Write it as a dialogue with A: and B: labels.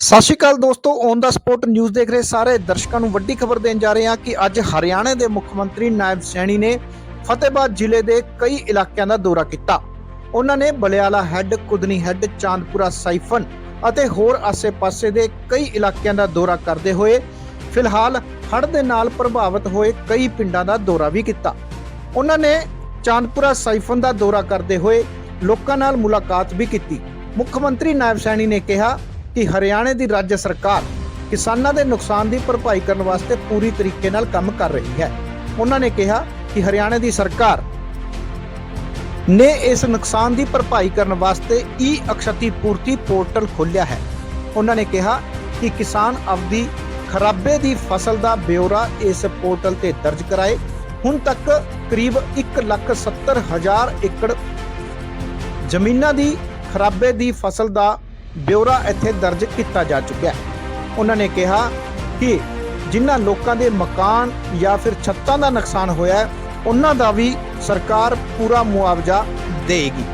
A: ਸਤਿ ਸ਼੍ਰੀ ਅਕਾਲ ਦੋਸਤੋ on the support news ਦੇਖ ਰਹੇ ਸਾਰੇ ਦਰਸ਼ਕਾਂ ਨੂੰ ਵੱਡੀ ਖਬਰ ਦੇਣ ਜਾ ਰਹੇ ਹਾਂ ਕਿ ਅੱਜ ਹਰਿਆਣਾ ਦੇ ਮੁੱਖ ਮੰਤਰੀ ਨਾਇਬ ਸੈਣੀ ਨੇ ਫਤਿਹਬਾਦ ਜ਼ਿਲ੍ਹੇ ਦੇ ਕਈ ਇਲਾਕਿਆਂ ਦਾ ਦੌਰਾ ਕੀਤਾ। ਉਹਨਾਂ ਨੇ Balliala head, Kudni head, Chandpura siphon ਅਤੇ ਹੋਰ ਆਸੇ-ਪਾਸੇ ਦੇ ਕਈ ਇਲਾਕਿਆਂ ਦਾ ਦੌਰਾ ਕਰਦੇ ਹੋਏ ਫਿਲਹਾਲ ਹੜ੍ਹ ਦੇ ਨਾਲ ਪ੍ਰਭਾਵਿਤ ਹੋਏ ਕਈ ਪਿੰਡਾਂ ਦਾ ਦੌਰਾ ਵੀ ਕੀਤਾ। ਉਹਨਾਂ ਨੇ ਚਾਂਦਪੁਰਾ ਸਾਈਫਨ ਦਾ ਦੌਰਾ ਕਰਦੇ ਹੋਏ ਲੋਕਾਂ ਨਾਲ ਮੁਲਾਕਾਤ ਵੀ ਕੀਤੀ। ਮੁੱਖ ਮੰਤਰੀ ਨਾਇਬ ਸੈਣੀ ਨੇ ਕਿਹਾ ਕਿ ਹਰਿਆਣੇ ਦੀ ਰਾਜ ਸਰਕਾਰ ਕਿਸਾਨਾਂ ਦੇ ਨੁਕਸਾਨ ਦੀ ਭਰਪਾਈ ਕਰਨ ਵਾਸਤੇ ਪੂਰੀ ਤਰੀਕੇ ਨਾਲ ਕੰਮ ਕਰ ਰਹੀ ਹੈ। ਉਹਨਾਂ ਨੇ ਕਿਹਾ ਕਿ ਹਰਿਆਣੇ ਦੀ ਸਰਕਾਰ ਨੇ ਇਸ ਨੁਕਸਾਨ ਦੀ ਭਰਪਾਈ ਕਰਨ ਵਾਸਤੇ ਈ ਅਕਸ਼ਤੀ ਪੂਰਤੀ ਪੋਰਟਲ ਖੋਲ੍ਹਿਆ ਹੈ। ਉਹਨਾਂ ਨੇ ਕਿਹਾ ਕਿ ਕਿਸਾਨ ਆਪਦੀ ਖਰਾਬੇ ਦੀ ਫਸਲ ਦਾ ਬਿਊਰਾ ਇਸ ਪੋਰਟਲ ਤੇ ਦਰਜ ਕਰਾਏ। ਹੁਣ ਤੱਕ ਕਰੀਬ 1,70,000 ਏਕੜ ਜ਼ਮੀਨਾਂ ਦੀ ਖਰਾਬੇ ਦੀ ਫਸਲ ਦਾ ਬਿਊਰਾ ਇੱਥੇ ਦਰਜ ਕੀਤਾ ਜਾ ਚੁੱਕਿਆ ਹੈ। ਉਹਨਾਂ ਨੇ ਕਿਹਾ ਕਿ ਜਿਨ੍ਹਾਂ ਲੋਕਾਂ ਦੇ ਮਕਾਨ ਜਾਂ ਫਿਰ ਛੱਤਾਂ ਦਾ ਨੁਕਸਾਨ ਹੋਇਆ ਉਹਨਾਂ ਦਾ ਵੀ ਸਰਕਾਰ ਪੂਰਾ ਮੁਆਵਜ਼ਾ ਦੇਗੀ